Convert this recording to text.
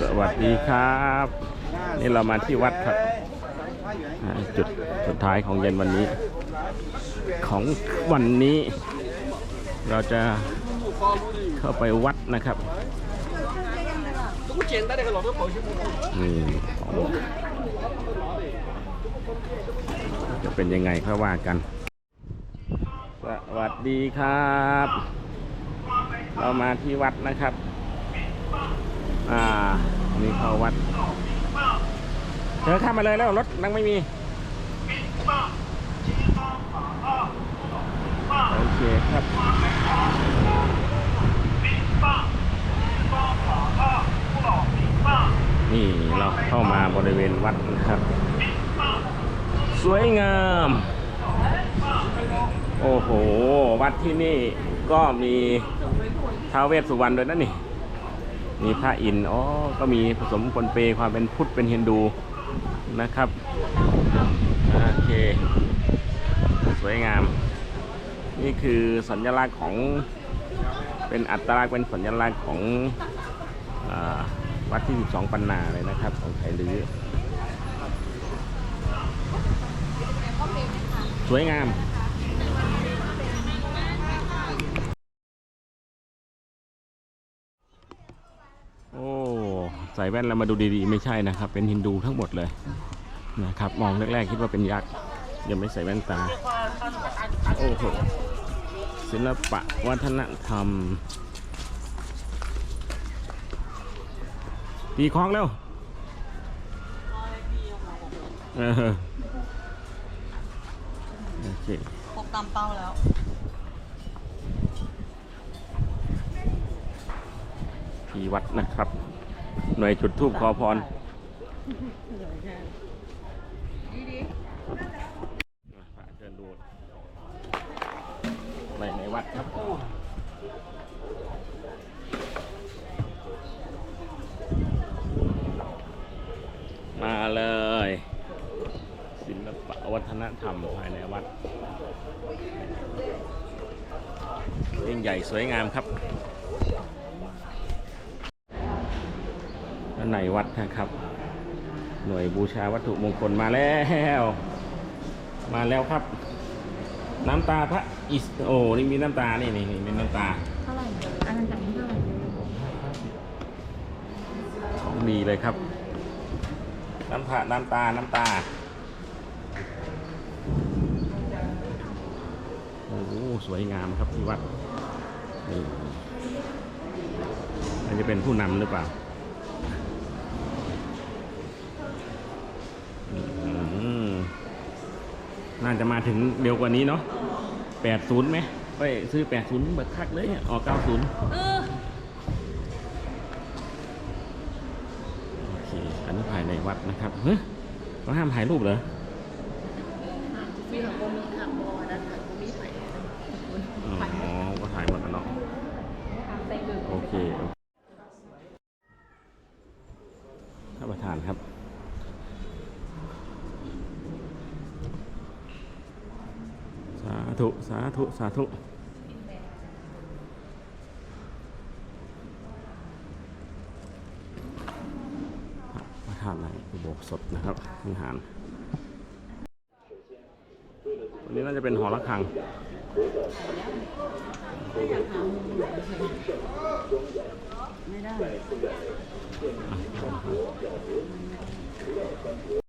สวัสดีครับ นี่เรามาที่วัดครับ จุดสุดท้ายของเย็นวันนี้ ของวันนี้ เราจะเข้าไปวัดนะครับนี่จะเป็นยังไงค่อยว่ากัน สวัสดีครับ เรามาที่วัดนะครับ อ่านี่เข้าวัดเธอข้ามมาเลยแล้วรถนั่งไม่มี โอเคครับนี่เราเข้ามาบริเวณวัดนะครับ สวยงาม โอ้โห วัดที่นี่ก็มีท้าวเวสสุวรรณด้วยนะนี่ มีพระอินทร์อ๋อก็มีผสมปนเปความเป็นพุทธเป็นฮินดูนะครับโอเค สวยงาม นี่คือสัญลักษณ์ของเป็นอัตลักษณ์เป็นสัญลักษณ์ของอวัดที่ 12 ปันนาเลยนะครับ ของไทยลือสวยงาม โอ้ ใส่แว่นแล้วมาดูดีๆ ไม่ใช่นะครับ เป็นฮินดูทั้งหมดเลยนะครับมองแรกๆคิดว่าเป็นยักษ์ยังไม่ใส่แว่นตา โอ้โหศิลปะวัฒนธรรมตีคล้องเร็วเออโอเคครบตามเป้าแล้วที่วัดนะครับ หน่วยจุดทูบขอพรพระเชิญดูในในวัดครับมาเลย ศิลปวัฒนธรรมภายในวัดยิ่งใหญ่สวยงามครับ ในวัดนะครับ หน่วยบูชาวัตถุมงคลมาแล้ว มาแล้วครับ น้ำตาพระอิสโอนี่มีน้ำตานี่นี่นี่มีน้ำตาเท่าไหร่อันนั้นจ่ายเท่าไหร่ของดีเลยครับ น้ำตาน้ำตาน้ำตาโอ้สวยงามครับที่วัดนี่น่าจะเป็นผู้นำหรือเปล่าอืม น่าจะมาถึงเร็วกว่านี้เนาะ80ไหมไปซื้อ80เบิดคักเลยเนี่ยออก90เออโอเค อันนี้ภายในวัดนะครับเฮ้ยเขาห้ามถ่ายรูปเหรอมีหักโมมีหักโมนะหักโมมีไผ่อ๋อ ก็ถ่ายหมดแล้วเนาะใส่เกลือโอเคโอเคท่านประธานครับ สา ธุ สาธุ สาธุ พระประธานในอุโบสถนะครับวิหารวันนี้น่าจะเป็นหอระฆังไม่ได้